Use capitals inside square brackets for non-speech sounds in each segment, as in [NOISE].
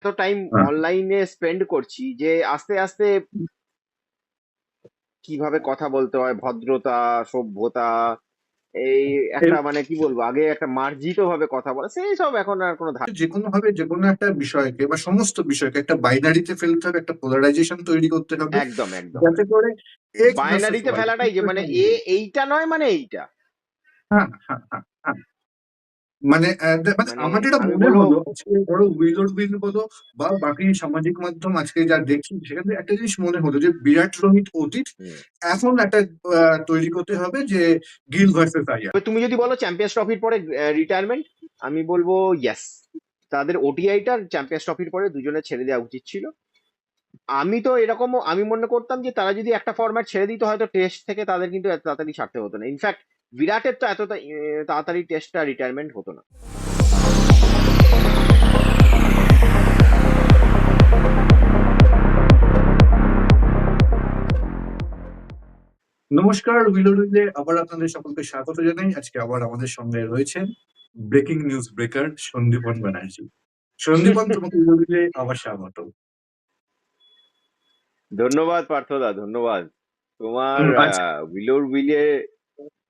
এত টাইম। অনলাইনে স্পেন্ড করছি যে আস্তে আস্তে কীভাবে কথা বলতে হয় ভদ্রতা সভ্যতা এই একটা মানে কি বলব আগে একটা মার্জিত ভাবে কথা বলা সেই সব এখন আর কোনো যে কোনো ভাবে যে কোনো একটা বিষয়কে বা সমস্ত বিষয়কে একটা বাইনারিতে ফেলতে হবে একটা পোলারাইজেশন তৈরি করতে হবে একদম একদম যাতে করে বাইনারিতে ফেলাটাই যে মানে এ এইটা নয় মানে এইটা হ্যাঁ হ্যাঁ হ্যাঁ। মানে মানে মানে আমার যেটা আমি মনে বলবো- হলো বড় উইলোর উইল বলো বা বাকি সামাজিক মাধ্যম আজকে যা দেখছি সেখান থেকে একটা জিনিস মনে হলো যে বিরাট রোহিত অতীত এখন একটা তৈরি করতে হবে যে গিল ভার্সেস আইয়ার তুমি যদি বলো চ্যাম্পিয়ন্স ট্রফির পরে রিটায়ারমেন্ট আমি বলব ইয়েস তাদের ওটিআইটার চ্যাম্পিয়ন্স ট্রফির পরে দুজনে ছেড়ে দেওয়া উচিত ছিল। আমি তো এরকম আমি মনে করতাম যে তারা যদি একটা ফরম্যাট ছেড়ে দিত হয়তো টেস্ট থেকে তাদের কিন্তু এত তাড়াতাড়ি ছাড়তে হতো না। ইনফ্যাক্ট বিরাটের তো এত তাড়াতাড়ি টেস্টটা রিটায়ারমেন্ট হতো না। নমস্কার উইলো উইলে আবার আপনাদের সকলকে স্বাগত জানাই। আজকে আবার আমাদের সঙ্গে রয়েছেন breaking news breaker Sandipan Banerjee. Sandipan তোমাকে উইলো উইলে আবার স্বাগত। ধন্যবাদ পার্থদা ধন্যবাদ। তোমার। উইলোর উইলে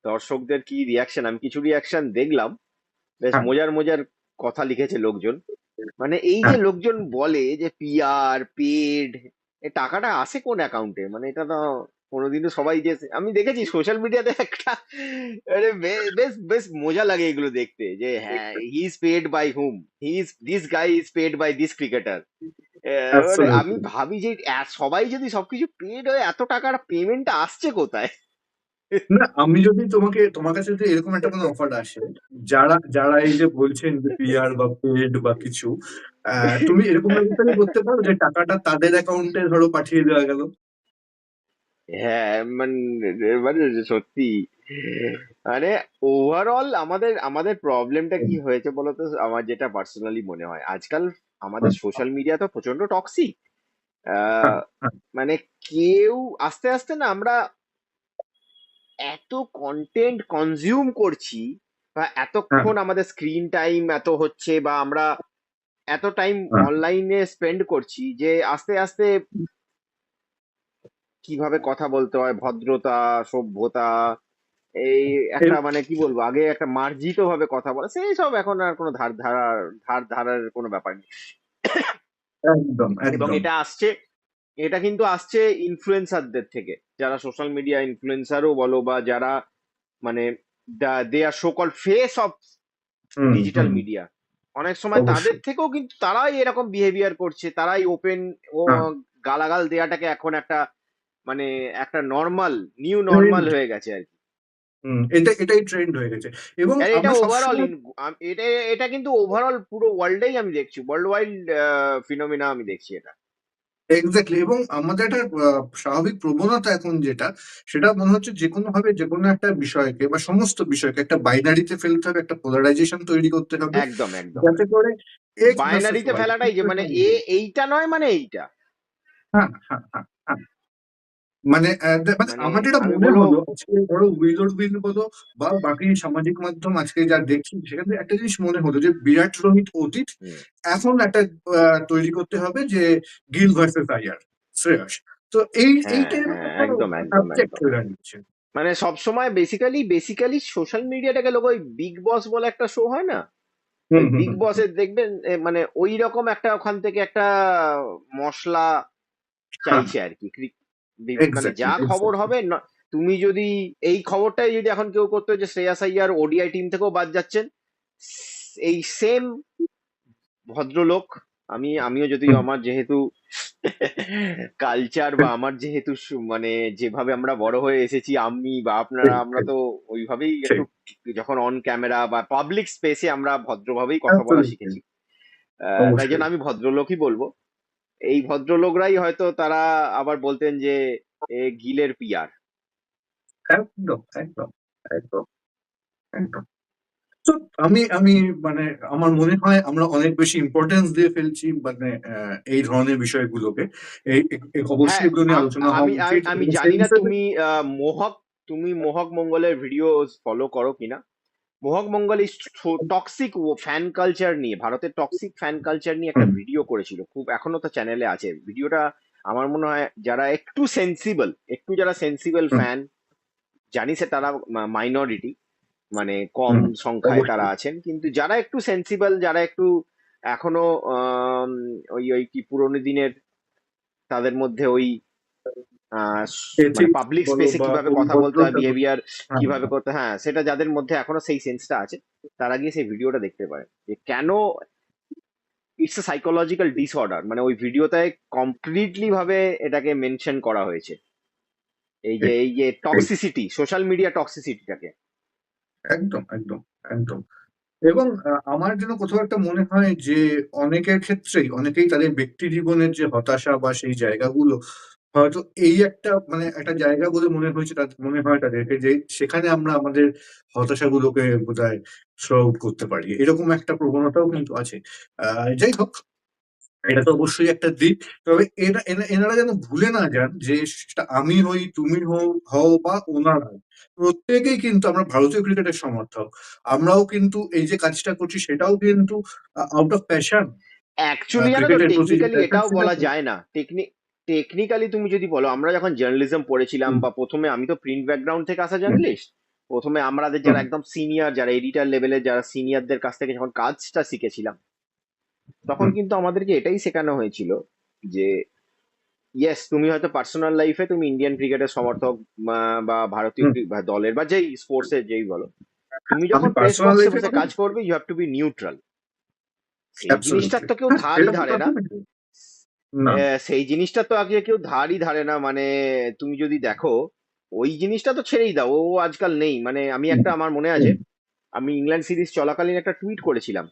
দর্শকদের কি রিয়াকশন আমি কিছু রিয়াকশন দেখলাম। বেশ হ্যাঁ। মজার মজার কথা লিখেছে লোকজন। মানে এই যে হ্যাঁ। লোকজন বলে যে পিআর পেড টাকাটা আসে কোন অ্যাকাউন্টে মানে এটা তো কোনোদিনও সবাই যে আমি দেখেছি সোশ্যাল মিডিয়াতে একটা বেশ বেশ মজা লাগে এগুলো দেখতে যে হ্যাঁ he is paid by hmm he is this guy is paid by this cricketer. আমি ভাবি যে সবাই যদি সবকিছু পেড হয়ে এত টাকার পেমেন্টটা আসছে কোথায়? না আমি যদি তোমাকে তোমার কাছে যদি এরকম একটা কোনো অফার আসে যারা যারা এই যে বলছেন যে পিআর বা পেড বা কিছু আহ, তুমি এরকম ব্যবস্থা করতে পারো যে টাকাটা তাদের অ্যাকাউন্টে ধরো পাঠিয়ে দেওয়া গেল? হ্যাঁ মানে মানে সত্যি। মানে ওভারঅল আমাদের আমাদের প্রবলেমটা কি হয়েছে বলতো? আমার যেটা পার্সোনালি মনে হয়। আজকাল আমাদের সোশ্যাল মিডিয়া তো প্রচণ্ড টক্সিক হ্যাঁ, হ্যাঁ। মানে কেউ আস্তে আস্তে না আমরা এত কন্টেন্ট কনজিউম করছি বা এতক্ষণ আমাদের স্ক্রিন টাইম এত হচ্ছে বা আমরা এত টাইম হ্যাঁ। অনলাইনে স্পেন্ড করছি যে আস্তে আস্তে কীভাবে কথা বলতে হয় ভদ্রতা সভ্যতা এই একটা মানে কি বলব আগে একটা মার্জিত ভাবে কথা বলা সেই সব এখন আর কোনো ধার ধারার ধার ধারার কোনো ব্যাপার নেই। একদম। এবং এটা আসছে এটা কিন্তু আসছে ইনফ্লুয়েন্সারদের থেকে। যারা সোশ্যাল মিডিয়া ইনফ্লুয়েন্সারও বলো বা যারা মানে they are so called face of digital media অনেক সময় তাদের থেকেও কিন্তু তারাই এরকম বিহেভিয়ার করছে তারাই ওপেন ও হ্যাঁ। গালাগাল দেওয়াটাকে এখন একটা মানে একটা নর্মাল নিউ নর্মাল হয়ে গেছে আর কি। হুম, এটা এটাই ট্রেন্ড হয়ে গেছে। এবং এটা ওভারঅল এটা এটা কিন্তু ওভারঅল পুরো ওয়ার্ল্ডেই আমি দেখছি। ওয়ার্ল্ড ওয়াইড ফিনোমিনা আমি দেখছি এটা। এক্স্যাক্টলি এবং আমাদের একটা স্বাভাবিক প্রবণতা এখন যেটা সেটা মনে হচ্ছে যে কোনো ভাবে যে কোনো একটা বিষয়কে বা সমস্ত বিষয়কে একটা বাইনারিতে ফেলতে হবে একটা পোলারাইজেশন তৈরি করতে হবে। একদম একদম। যাতে করে বাইনারিতে ফেলাটাই যে মানে এ এইটা নয় মানে এইটা। হ্যাঁ হ্যাঁ হ্যাঁ। মানে মানে মানে আমার যেটা মনে হলো বড় উইলোর উইল বলো বা বাকি সামাজিক মাধ্যম আজকে যা দেখছি সেখান একটা জিনিস মনে হলো যে বিরাট রোহিত অতীত এখন একটা তৈরি করতে হবে যে গিল ভার্সেস আইয়ার শ্রেয়স। তো এই হ্যাঁ, হ্যাঁ। হয়ে মানে সবসময় বেসিক্যালি বেসিক্যালি সোশ্যাল মিডিয়াটাকে লোক ওই বিগ বস বলে একটা শো হয় না? বিগ। বসের দেখবেন মানে ওই রকম একটা ওখান থেকে একটা মশলা চাইছে আর কি মানে যা খবর হবে তুমি যদি এই খবরটাই যদি এখন কেউ করতো যে শ্রেয়াস আইয়ার ওডিআই টিম থেকেও বাদ যাচ্ছেন এই সেম ভদ্রলোক আমি আমিও যদি আমার যেহেতু কালচার বা আমার যেহেতু মানে যেভাবে আমরা বড় হয়ে এসেছি আমি বা আপনারা আমরা তো ওইভাবেই একটু যখন অন ক্যামেরা বা পাবলিক স্পেসে আমরা ভদ্রভাবেই কথা বলা শিখেছি। আহ, তাই। জন্য আমি ভদ্রলোকই বলব। এই ভদ্রলোকরাই হয়তো তারা আবার বলতেন যে গিলের পিয়ার। একদম একদম একদম একদম। তো আমি আমি মানে আমার মনে হয় আমরা অনেক বেশি ইম্পর্টেন্স দিয়ে ফেলছি মানে এই ধরনের বিষয়গুলোকে। এই অবশ্যই হ্যাঁ এগুলো নিয়ে আলোচনা আমি আমি- জানি না তুমি মোহক তুমি মোহক মঙ্গলের ভিডিও ফলো করো কিনা। মোহক মঙ্গল এই টক্সিক ফ্যান কালচার নিয়ে ভারতের টক্সিক ফ্যান কালচার নিয়ে একটা ভিডিও করেছিল। খুব এখনও তো চ্যানেলে আছে। ভিডিওটা আমার মনে হয় যারা একটু সেন্সিবল একটু যারা সেন্সিবল ফ্যান জানি সে তারা মাইনরিটি মানে কম সংখ্যায় তারা আছেন। কিন্তু যারা একটু সেন্সিবল যারা একটু এখনও ওই ওই কি পুরোনো দিনের তাদের মধ্যে ওই পাবলিক বলো স্পেসে কীভাবে কথা বলতে হয় বিহেভিয়ার কীভাবে করতে হ্যাঁ সেটা যাদের মধ্যে এখনও সেই সেন্সটা আছে তারা গিয়ে সেই ভিডিওটা দেখতে পারে। যে কেন ইটস এ সাইকোলজিক্যাল ডিসঅর্ডার মানে ওই ভিডিওতে কমপ্লিটলি ভাবে এটাকে মেনশন করা হয়েছে। এই যে এই যে টক্সিসিটি সোশ্যাল মিডিয়া টক্সিসিটিটাকে একদম একদম একদম। এবং আমার যেন কোথাও একটা মনে হয় যে অনেকের ক্ষেত্রেই অনেকেই তাদের ব্যক্তি জীবনের যে হতাশা বা সেই জায়গাগুলো হয়তো এই একটা মানে একটা জায়গা বলে মনে হয়েছে মনে হয় তাদেরকে যে সেখানে আমরা আমাদের হতাশাগুলোকে বোধহয় থ্রো আউট করতে পারি। এরকম একটা প্রবণতাও কিন্তু আছে। আহ যাই হোক এটা তো অবশ্যই একটা দিক। তবে এনারা যেন ভুলে না যান যে সেটা আমি হই তুমি হও হও বা ওনারা প্রত্যেকেই কিন্তু আমরা ভারতীয় ক্রিকেটের সমর্থক। আমরাও কিন্তু এই যে কাজটা করছি সেটাও কিন্তু আউট অফ প্যাশন অ্যাকচুয়ালি এটাও বলা যায় না। টেকনিক টেকনিক্যালি তুমি যদি বলো আমরা যখন জার্নালিজম পড়েছিলাম বা প্রথমে আমি তো প্রিন্ট ব্যাকগ্রাউন্ড থেকে আসা জার্নালিস্ট প্রথমে আমাদের যারা একদম সিনিয়র যারা এডিটার লেভেলের যারা সিনিয়রদের কাছ থেকে যখন কাজটা শিখেছিলাম তখন কিন্তু আমাদেরকে এটাই শেখানো হয়েছিল যে ইয়েস তুমি হয়তো পার্সোনাল লাইফে তুমি ইন্ডিয়ান ক্রিকেটের সমর্থক বা- ভারতীয় দলের বা যেই স্পোর্টস এর যেই বলো তুমি যখন প্রেস কাজ করবে you have to be neutral জিনিসটার তো কেউ ধারই ধারে না। সেই জিনিসটা তো আগে কেউ ধারই ধারে না মানে তুমি যদি দেখো ওই জিনিসটা তো ছেড়েই দাও ও আজকাল নেই। মানে আমি একটা আমার মনে আছে আমি ইংল্যান্ড সিরিজ চলাকালীন একটা টুইট করেছিলাম।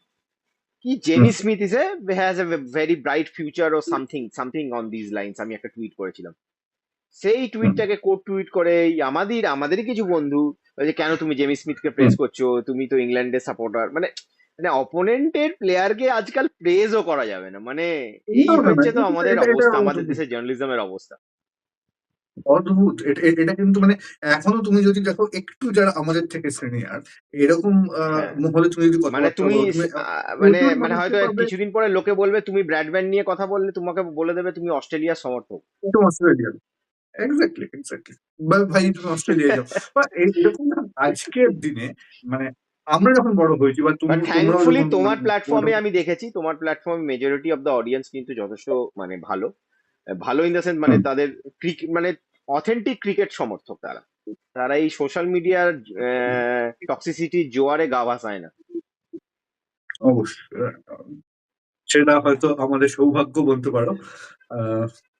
কি Jamie Smith is a has a very bright future or something something on this lines আমি একটা টুইট করেছিলাম। সেই টুইটটাকে কোট টুইট করে আমাদের আমাদেরই কিছু বন্ধু যে কেন তুমি জেমি স্মিথকে প্রেস করছ তুমি তো ইংল্যান্ডের সাপোর্টার মানে মানে অপোনেন্টের প্লেয়ারকে আজকাল প্রেজও করা যাবে না। মানে এই হচ্ছে তো আমাদের অবস্থা আমাদের। দেশের জার্নালিজমের অবস্থা। অদ্ভুত। এটা কিন্তু মানে এখনও তুমি যদি দেখো একটু যারা আমাদের থেকে সিনিয়র এরকম হ্যাঁ। মহলে তুমি যদি মানে তুমি আহ, মানে মানে হয়তো কিছুদিন পরে লোকে বলবে তুমি ব্র্যাডব্যান্ড নিয়ে কথা বললে তোমাকে বলে দেবে তুমি অস্ট্রেলিয়ার সমর্থক। অস্ট্রেলিয়ান এক্স্যাক্টলি এক্স্যাক্টলি ভাই তুমি অস্ট্রেলিয়া যাও। [LAUGHS] এরকম আজকের দিনে মানে আমরা যখন বড় হয়েছি বা তুমি থ্যাঙ্কফুলি তোমার প্ল্যাটফর্মে আমি দেখেছি তোমার প্ল্যাটফর্মে মেজরিটি অফ দ্য অডিয়েন্স কিন্তু যথেষ্ট মানে ভালো। ভালো ইন দ্য সেন্স মানে তাদের ক্রিকেট মানে অথেন্টিক ক্রিকেট সমর্থক তারা। তারা এই সোশ্যাল মিডিয়ার টক্সিসিটির জোয়ারে গা ভাসায় না। অবশ্যই। সেটা হয়তো আমাদের সৌভাগ্য বলতে পারো।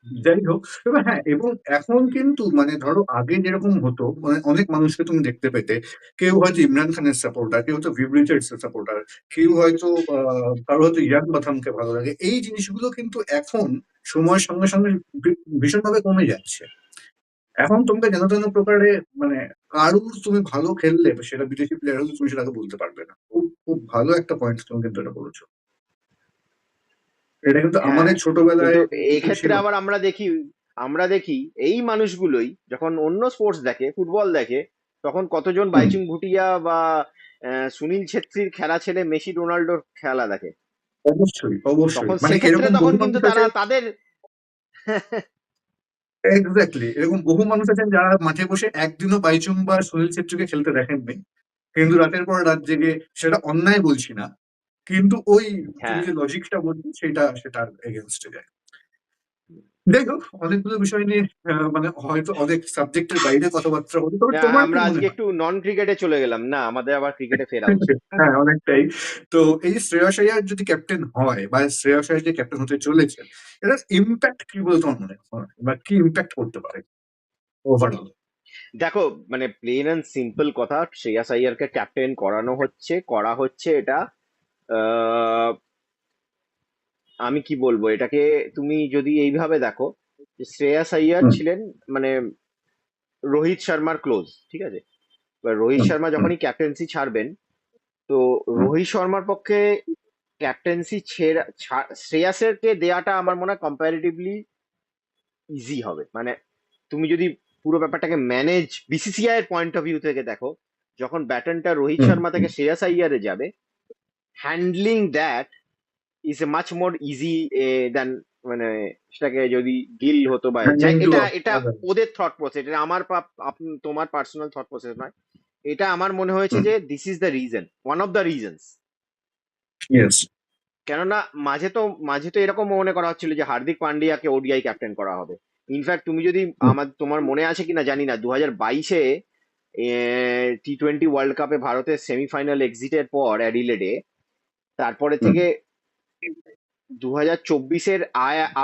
যাই হোক হ্যাঁ এবং এখন কিন্তু মানে ধরো আগে যেরকম হতো মানে অনেক মানুষকে তুমি দেখতে পেতে কেউ হয়তো ইমরান খানের সাপোর্টার কেউ হয়তো ভিভ এর সাপোর্টার কেউ হয়তো আহ, কারও হয়তো ইয়ান বাথামকে ভালো লাগে এই জিনিসগুলো কিন্তু এখন সময়ের সঙ্গে সঙ্গে ভীষণভাবে কমে যাচ্ছে। এখন তোমাকে যেন তেন প্রকারে মানে কারুর তুমি ভালো খেললে সেটা বিদেশি প্লেয়ার হলে তুমি সেটাকে বলতে পারবে না। খুব খুব ভালো একটা পয়েন্ট তুমি কিন্তু এটা বলেছ। এটা কিন্তু হ্যাঁ, আমাদের ছোটবেলায় এই ক্ষেত্রে আবার আমরা দেখি আমরা দেখি এই মানুষগুলোই যখন অন্য স্পোর্টস দেখে ফুটবল দেখে তখন কতজন। বাইচুং ভুটিয়া বা সুনীল ছেত্রীর খেলা ছেড়ে মেসি রোনাল্ডোর খেলা দেখে। অবশ্যই অবশ্যই। মানে এরকম তখন কিন্তু তারা তাদের এক্স্যাক্টলি এরকম বহু মানুষ আছেন যারা মাঠে বসে একদিনও বাইচুং বা সুনীল ছেত্রীকে খেলতে দেখেননি। কিন্তু রাতের পর রাত জেগে সেটা অন্যায় বলছি না। কিন্তু ওই হ্যাঁ। যে লজিকটা বলছি সেটা সেটার এগেনস্টে যায়। যাই হোক অনেকগুলো বিষয় নিয়ে মানে হয়তো অনেক সাবজেক্টের বাইরে কথাবার্তা হলো তবে তোমার আমরা আজকে একটু নন ক্রিকেটে চলে গেলাম। না আমাদের আবার ক্রিকেটে ফেরা [LAUGHS] হ্যাঁ অনেকটাই। তো এই যে শ্রেয়াস আয়ার যদি ক্যাপ্টেন হয় বা শ্রেয়াস আয়ার যে ক্যাপ্টেন হতে চলেছে এটার ইম্প্যাক্ট কি বলে তোমার মনে হয়? বা কি ইম্প্যাক্ট করতে পারে ওভারঅল দেখো মানে প্লেন অ্যান্ড সিম্পল কথা শ্রেয়াস আইয়ারকে ক্যাপ্টেন করানো হচ্ছে করা হচ্ছে এটা আহ, আমি কি বলব? এটাকে তুমি যদি এইভাবে দেখো যে শ্রেয়াস আইয়ার হুম। ছিলেন মানে রোহিত শর্মার ক্লোজ ঠিক আছে? এবার রোহিত হুম, শর্মা হুম। যখনই ক্যাপ্টেন্সি ছাড়বেন তো রোহিত শর্মার পক্ষে ক্যাপ্টেন্সি ছেড়া ছা- শ্রেয়াসেরকে দেয়াটা আমার মনে হয় কম্পারেটিভলি ইজি হবে। মানে তুমি যদি পুরো ব্যাপারটাকে ম্যানেজ বিসিসিআই এর পয়েন্ট অফ ভিউ থেকে দেখো যখন ব্যাটনটা রোহিত হুম, শর্মা থেকে শ্রেয়াস আইয়ারে যাবে handling that is a much more easy than মানে সেটাকে যদি গিল হতো বা এটা এটা ওদের থট প্রসেস এটা আমার তোমার পার্সোনাল থট প্রসেস নয়। এটা আমার মনে হয়েছে যে this is the reason one of the reasons কেননা মাঝে তো মাঝে তো এরকম মনে করা হচ্ছিল যে হার্দিক পান্ডিয়াকে ওডিআই ক্যাপ্টেন করা হবে। ইনফ্যাক্ট তুমি যদি আমার তোমার মনে আছে কিনা জানি না দু হাজার বাইশে টি টোয়েন্টি ওয়ার্ল্ড কাপে ভারতের সেমিফাইনাল এক্সিটের পর অ্যাডিলেডে তারপরে থেকে দু হাজার চব্বিশের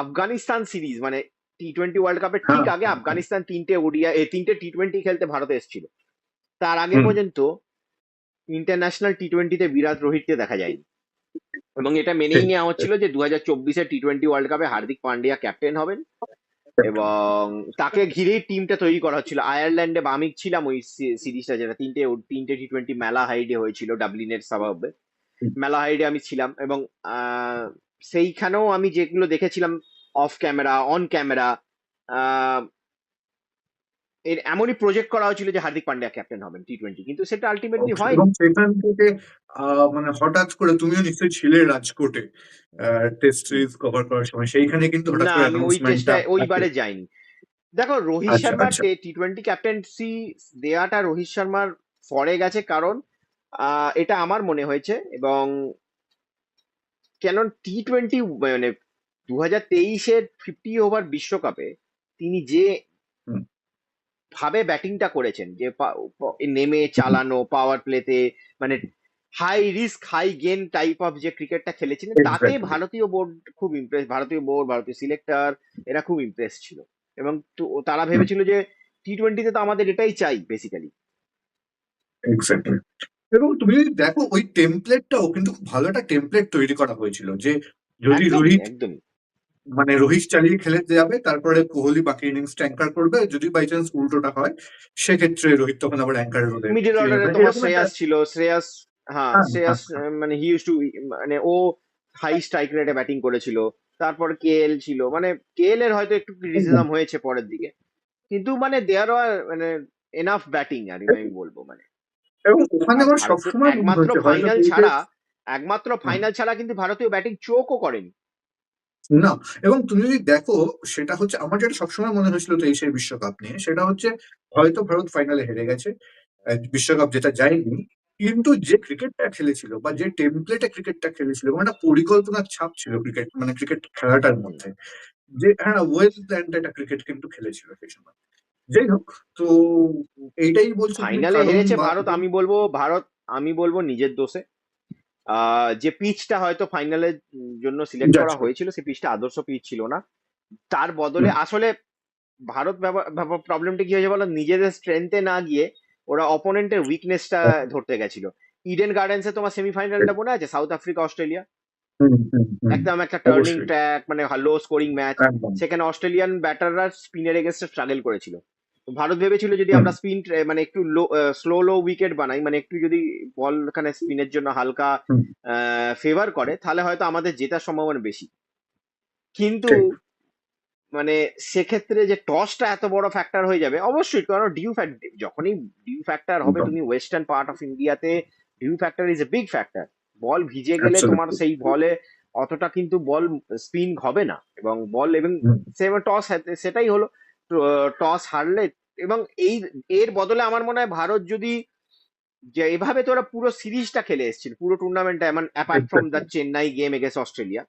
আফগানিস্তান সিরিজ মানে টি টোয়েন্টি ওয়ার্ল্ড কাপের ঠিক আগে আফগানিস্তান তিনটে ওডিআই তিনটে টি টোয়েন্টি খেলতে ভারতে এসেছিল। তার আগে পর্যন্ত ইন্টারন্যাশনাল টি টোয়েন্টিতে বিরাট রোহিতকে দেখা যায়নি। এবং এটা মেনেই নেওয়া হচ্ছিল যে দু হাজার চব্বিশে টি টোয়েন্টি ওয়ার্ল্ড কাপে হার্দিক পান্ডিয়া ক্যাপ্টেন হবেন। এবং তাকে ঘিরেই টিমটা তৈরি করা হচ্ছিল। আয়ারল্যান্ডে আমি ছিলাম ওই সিরিজটা যেটা তিনটে তিনটে টি টোয়েন্টি মেলা হাইডে হয়েছিল ডাবলিনের সাবাবে মেলা হাইডে আমি ছিলাম এবং সেইখানেও আমি যেগুলো দেখেছিলাম অফ ক্যামেরা অন ক্যামেরা এর এমনই প্রজেক্ট করা হয়েছিল যে হার্দিক পান্ডিয়া ক্যাপ্টেন হবেন টি টোয়েন্টি কিন্তু সেটা আলটিমেটলি হয় এবং সেখান থেকে মানে হঠাৎ করে তুমিও নিশ্চয়ই ছিলে রাজকোটে টেস্ট সিরিজ কভার করার সময় সেইখানে কিন্তু হঠাৎ করে অ্যানাউন্সমেন্টটা ওইবারে যাইনি। দেখো রোহিত আচ্ছা, শর্মার আচ্ছা। টি টোয়েন্টি ক্যাপ্টেন্সি দেয়াটা রোহিত শর্মার ফরে গেছে কারণ এটা আমার মনে হয়েছে এবং কেন টি টোয়েন্টি মানে দু হাজার তেইশের ফিফটি ওভার বিশ্বকাপে তিনি যে ভাবে ব্যাটিংটা করেছেন যে নেমে চালানো পাওয়ার প্লেতে মানে high risk high gain type of যে ক্রিকেটটা খেলেছিলেন তাতে ভারতীয় বোর্ড খুব ইমপ্রেস ভারতীয় বোর্ড ভারতীয় সিলেক্টর এরা খুব ইমপ্রেস ছিল। এবং তারা ভেবেছিল যে টি টোয়েন্টিতে তো আমাদের এটাই চাই বেসিক্যালি এক্স্যাক্টলি এবং তুমি যদি দেখো ওই টেমপ্লেটটাও কিন্তু খুব ভালো একটা টেমপ্লেট তৈরি করা হয়েছিল যে যদি রোহিত মানে রোহিত চালিয়ে খেলে যাবে তারপরে কোহলি বাকি ইনিংস অ্যাঙ্কার করবে। যদি বাই চান্স উল্টোটা হয় সেক্ষেত্রে রোহিত তখন আবার অ্যাঙ্কারের রোলে মিডল অর্ডারে তোমার শ্রেয়াস ছিল। শ্রেয়াস হ্যাঁ হ্যাঁ, শ্রেয়াস হ্যাঁ, মানে হি ইউজ টু মানে ও হাই স্ট্রাইক রেটে ব্যাটিং করেছিল। তারপর কেএল ছিল। মানে কেএল এর হয়তো একটু ক্রিটিসিজম হয়েছে পরের দিকে। কিন্তু মানে দেয়ার আর মানে এনাফ ব্যাটিং আর আমি বলব মানে। এবং ওখানে আমার সবসময় একমাত্র ফাইনাল ছাড়া একমাত্র ফাইনাল ছাড়া কিন্তু ভারতীয় ব্যাটিং চোখও করেনি। না এবং তুমি যদি দেখো সেটা হচ্ছে আমার যেটা সবসময় মনে হয়েছিল তেইশের বিশ্বকাপ নিয়ে সেটা হচ্ছে হয়তো ভারত ফাইনালে হেরে গেছে বিশ্বকাপ যেটা যায়নি কিন্তু যে ক্রিকেটটা খেলেছিল বা যে টেমপ্লেটে ক্রিকেটটা খেলেছিল এবং একটা পরিকল্পনার ছাপ ছিল ক্রিকেট মানে ক্রিকেট খেলাটার মধ্যে যে হ্যাঁ ওয়েল প্ল্যান্ড একটা ক্রিকেট কিন্তু খেলেছিল সেই সময়। যাই হোক তো এইটাই বলছি ফাইনালে হেরেছে ভারত আমি বলব ভারত আমি বলব নিজের দোষে। যে পিচটা হয়তো ফাইনালের জন্য সিলেক্ট করা হয়েছিল সেই পিচটা আদর্শ পিচ ছিল না। তার বদলে আসলে ভারত প্রবলেমটা কি হয়েছে বলো? নিজেদের স্ট্রেংথে না গিয়ে ওরা অপোনেন্টের উইকনেসটা ধরতে গেছিল। ইডেন গার্ডেন্সে তোমার সেমিফাইনালটা মনে আছে? সাউথ আফ্রিকা অস্ট্রেলিয়া একদম একটা টার্নিং ট্র্যাক মানে লো স্কোরিং ম্যাচ সেখানে অস্ট্রেলিয়ান ব্যাটাররা স্পিনের এগেনস্টে স্ট্রাগল করেছিল। ভারত ভেবেছিল যদি আমরা স্পিন মানে একটু লো স্লো লো উইকেট বানাই মানে একটু যদি বল এখানে স্পিনের জন্য হালকা। ফেভার করে তাহলে হয়তো আমাদের জেতার সম্ভাবনা বেশি। কিন্তু মানে সেক্ষেত্রে যে টসটা এত বড় ফ্যাক্টর হয়ে যাবে অবশ্যই কারণ ডিউ ফ্যাক্টর যখনই ডিউ ফ্যাক্টর হবে তুমি ওয়েস্টার্ন পার্ট অফ ইন্ডিয়াতে dew factor is a big factor ball ভিজে গেলে তোমার সেই বলে অতটা কিন্তু বল স্পিন হবে না। এবং বল এবং। সেম টস সেটাই হলো। টস হারলে এবং এই এর বদলে আমার মনে হয় ভারত যদি যে এভাবে তো ওরা পুরো সিরিজটা খেলে এসেছিল পুরো টুর্নামেন্টটা এমন apart from the Chennai game against Australia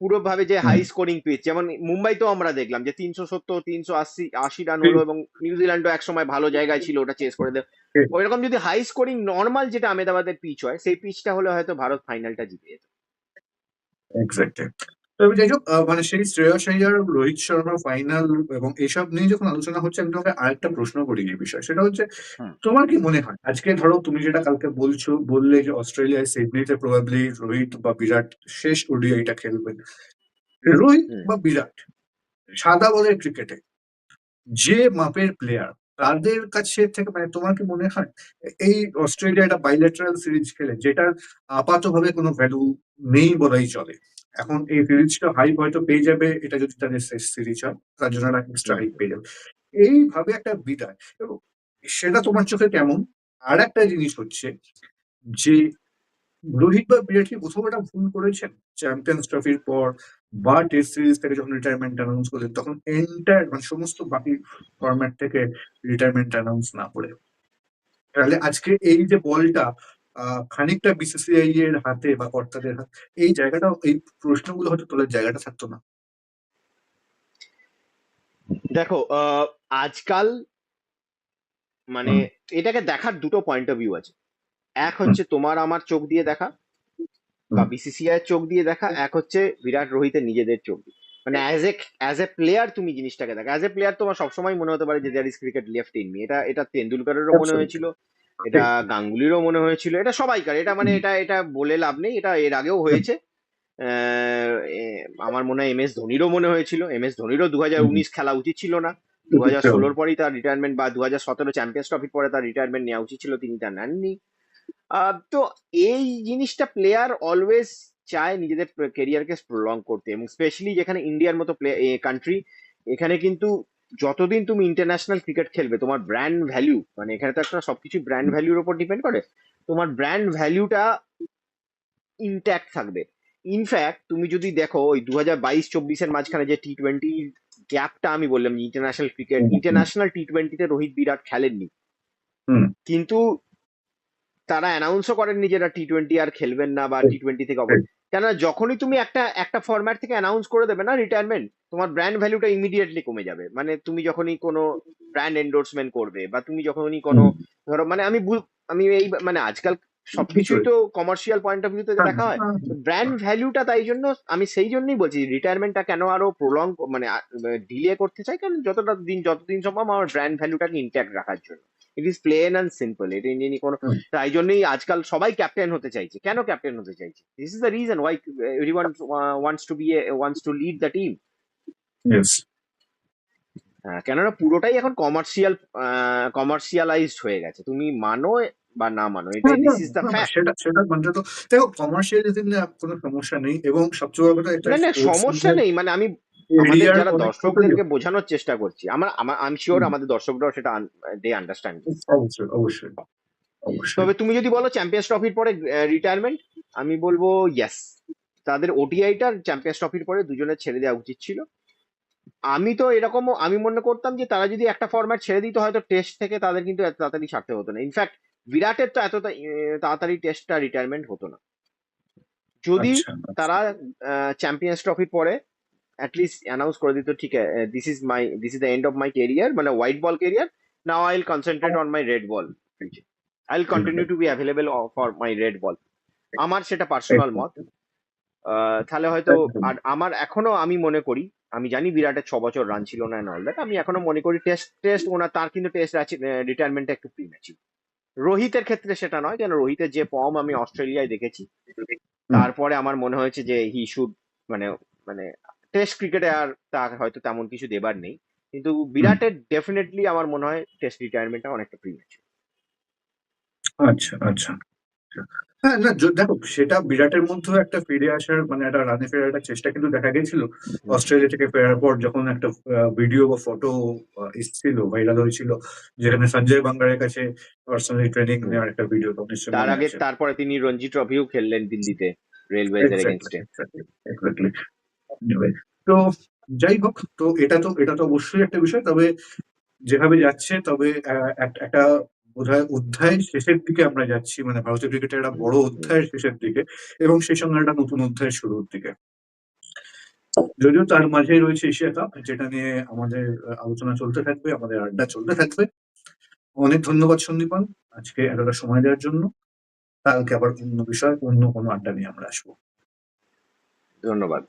পুরো ভাবে যে হাই স্কোরিং পিচ যেমন মুম্বাইতেও আমরা দেখলাম যে তিনশো সত্তর তিনশো আশি আশি রান হলো এবং নিউজিল্যান্ডও এক সময় ভালো জায়গায় ছিল ওটা চেস করে দেয় ঠিক। ওইরকম যদি হাই স্কোরিং নর্মাল যেটা আহমেদাবাদের পিচ হয় সেই পিচটা হলে হয়তো ভারত ফাইনালটা জিতে যেত। এক্স্যাক্টলি তবে যাই হোক মানে সেই শ্রেয়স আইয়ার রোহিত শর্মা ফাইনাল এবং এসব নিয়ে যখন আলোচনা হচ্ছে আমি তোমাকে আরেকটা প্রশ্ন করি এই বিষয়ে। সেটা হচ্ছে তোমার কি মনে হয়? আজকে ধরো তুমি যেটা কালকে বলছো বললে যে অস্ট্রেলিয়ায় সিডনিতে প্রবাবলি রোহিত বা বিরাট শেষ ওডিআইটা খেলবেন রোহিত বা বিরাট সাদা বলের ক্রিকেটে যে মাপের প্লেয়ার তাদের কাছে থেকে মানে তোমার কি মনে হয়? এই অস্ট্রেলিয়া একটা বাইলেটারাল সিরিজ খেলে যেটার আপাতভাবে কোনো ভ্যালু নেই বলাই চলে। এখন এই সিরিজটা হাইপ হয়তো পেয়ে যাবে, এটা যদি তাদের শেষ সিরিজ হয়, তার জন্য এক্সট্রা হাইপ পেয়ে যাবে। এইভাবে একটা বিদায়। সেটা তোমার চোখে কেমন? আর একটা জিনিস হচ্ছে যে রোহিত বা বিরাট কি কোথাও একটা ভুল করেছেন? চ্যাম্পিয়ন্স ট্রফির পর বা টেস্ট সিরিজ থেকে যখন রিটায়ারমেন্ট অ্যানাউন্স করলেন, তখন এন্টায়ার মানে সমস্ত বাকি ফরম্যাট থেকে রিটায়ারমেন্ট অ্যানাউন্স না করে। তাহলে আজকে এই যে বলটা খানিকটা বিসিসিআই এর হাতে বা কর্তাদের হাতে এই জায়গাটা এই প্রশ্নগুলো হয়তো তোলার জায়গাটা থাকতো না। দেখো আজকাল মানে এটাকে দেখার দুটো পয়েন্ট অফ ভিউ আছে। এক হচ্ছে তোমার আমার চোখ দিয়ে দেখা বা। বিসিসিআই চোখ দিয়ে দেখা এক হচ্ছে বিরাট রোহিতের নিজেদের চোখ দিয়ে। মানে as a as a player তুমি জিনিসটাকে দেখো। অ্যাজ এ প্লেয়ার তোমার সবসময় মনে হতে পারে যে there is cricket left in me এটা এটা তেন্ডুলকারেরও মনে হয়েছিল। এটা গাঙ্গুলিরও মনে হয়েছিল। এটা সবাইকার এটা মানে এটা এটা বলে লাভ নেই এটা এর আগেও হয়েছে। আমার মনে হয় এম এস ধোনিরও মনে হয়েছিল। এম এস ধোনিরও দু হাজার উনিশ খেলা উচিত ছিল না। দু হাজার ষোলোর পরেই তার রিটায়ারমেন্ট বা দু হাজার সতেরো চ্যাম্পিয়ন্স ট্রফির পরে তার রিটায়ারমেন্ট নেওয়া উচিত ছিল তিনি তা নেননি। তো এই জিনিসটা প্লেয়ার অলওয়েজ চায় নিজেদের কেরিয়ারকে প্রলং করতে এবং স্পেশালি যেখানে ইন্ডিয়ার মতো কান্ট্রি এখানে কিন্তু যতদিন তুমি ইন্টারন্যাশনাল ক্রিকেট খেলবে তোমার ব্র্যান্ড ভ্যালু মানে এখানে তো একটা সবকিছু ব্র্যান্ড ভ্যালুর উপর ডিপেন্ড করে তোমার ব্র্যান্ড ভ্যালুটা ইনট্যাক্ট থাকবে। ইনফ্যাক্ট তুমি যদি দেখো ওই দু হাজার বাইশ চব্বিশের মাঝখানে যে টি টোয়েন্টি গ্যাপটা আমি বললাম ইন্টারন্যাশনাল ক্রিকেট। ইন্টারন্যাশনাল টি টোয়েন্টিতে রোহিত বিরাট খেলেননি। কিন্তু তারা অ্যানাউন্সও করেন নিজেরা টি টোয়েন্টি আর খেলবেন না বা টি টোয়েন্টি থেকে অবশ্যই কেননা যখনই তুমি একটা একটা ফরম্যাট থেকে অ্যানাউন্স করে দেবে না রিটায়ারমেন্ট তোমার ব্র্যান্ড ভ্যালুটা ইমিডিয়েটলি কমে যাবে। মানে তুমি যখনই কোনো ব্র্যান্ড এন্ডোর্সমেন্ট করবে বা তুমি যখনই কোনো ধরো মানে আমি আমি এই মানে আজকাল সবকিছুই তো কমার্শিয়াল পয়েন্ট অফ ভিউ থেকে দেখা হয়। ব্র্যান্ড ভ্যালুটা তাই জন্য আমি সেই জন্যই বলছি রিটায়ারমেন্টটা কেন আরও প্রলং মানে ডিলে করতে চাই? কারণ যতটা দিন যতদিন সম্ভব আমার ব্র্যান্ড ভ্যালুটাকে ইন্ট্যাক্ট রাখার জন্য। It is plain and simple এটা নিয়ে কোনো তাই জন্যই আজকাল সবাই ক্যাপ্টেন হতে চাইছে। কেন ক্যাপ্টেন হতে চাইছে? This is the reason why everyone wants to be wants to lead the team. কেননা পুরোটাই এখন কমার্শিয়াল কমার্শিয়ালাইজড হয়ে গেছে। তুমি মানো বা না মানো এটা দিস ইজ দ্য ফ্যাক্ট সেটা সেটা মানে তো দেখো কমার্শিয়ালিজম নিয়ে কোনো সমস্যা নেই এবং সবচেয়ে বড় কথা এটা না না সমস্যা নেই। মানে আমি আমাদের যারা দর্শকদেরকে বোঝানোর চেষ্টা করছি আমার আমি শিওর আমাদের দর্শকরাও সেটা দে আন্ডারস্ট্যান্ড অবশ্যই অবশ্যই অবশ্যই। তবে তুমি যদি বলো চ্যাম্পিয়ন্স ট্রফির পরে রিটায়ারমেন্ট আমি বলব ইয়েস তাদের ওটিআইটা চ্যাম্পিয়ন্স ট্রফির পরে দুজনের ছেড়ে দেওয়া উচিত ছিল। আমি তো এরকম আমি মনে করতাম যে তারা যদি একটা ফরম্যাট ছেড়ে দিত হয়তো টেস্ট থেকে তাদের কিন্তু এত তাড়াতাড়ি ছাড়তে হতো না। ইনফ্যাক্ট বিরাটের তো এত তাড়াতাড়ি টেস্টটা রিটায়ারমেন্ট হতো না। যদি আচ্ছা, আচ্ছা। তারা চ্যাম্পিয়ন্স ট্রফির পরে অ্যাটলিস্ট অ্যানাউন্স করে দিত ঠিক আছে this is my this is the end of my career মানে white ball career now I will concentrate on my red ball I will continue to be available for my red ball আমার সেটা personal মত। তাহলে হয়তো আর আমার এখনও আমি মনে করি আমি জানি বিরাটের ছ বছর রান ছিল না অল দ্যাট আমি এখনও মনে করি টেস্ট টেস্ট ওনার তার কিন্তু টেস্ট আছে রিটায়ারমেন্টটা একটু প্রিম্যাচিউর রোহিতের ক্ষেত্রে সেটা নয় কেন রোহিতের যে ফর্ম আমি অস্ট্রেলিয়ায় দেখেছি তারপরে আমার মনে হয়েছে যে হি শুড মানে মানে টেস্ট ক্রিকেটে আর তার হয়তো তেমন কিছু দেবার নেই। কিন্তু বিরাটের ডেফিনেটলি আমার মনে হয় টেস্ট রিটায়ারমেন্টটা অনেকটা প্রিম্যাচিউর আচ্ছা আচ্ছা। হ্যাঁ না দেখো সেটা বিরাটের মধ্যেও একটা ফিরে আসার মানে একটা রানে ফেরার একটা চেষ্টা কিন্তু দেখা গেছিল। অস্ট্রেলিয়া থেকে ফেরার পর যখন একটা ভিডিও বা ফটো এসেছিল ভাইরাল হয়েছিল যেখানে সঞ্জয় বাঙ্গারের কাছে পার্সোনালি ট্রেনিং নেওয়ার একটা ভিডিও তো তার আগে আছে। তারপরে তিনি রঞ্জি ট্রফিও খেললেন দিল্লিতে রেলওয়েজ এর Anyway, তো যাই হোক তো এটা তো এটা তো অবশ্যই একটা বিষয় তবে যেভাবে যাচ্ছে তবে একটা বোধহয় অধ্যায়ের শেষের দিকে আমরা যাচ্ছি মানে ভারতীয় ক্রিকেটের একটা বড় অধ্যায়ের শেষের দিকে এবং সেই সঙ্গে একটা নতুন অধ্যায়ের শুরুর দিকে। যদিও তার মাঝেই রয়েছে এশিয়া কাপ যেটা নিয়ে আমাদের আলোচনা চলতে থাকবে আমাদের আড্ডা চলতে থাকবে। অনেক ধন্যবাদ সন্দীপন। আজকে এতটা সময় দেওয়ার জন্য। কালকে আবার অন্য বিষয় অন্য কোনো আড্ডা নিয়ে আমরা আসব। ধন্যবাদ।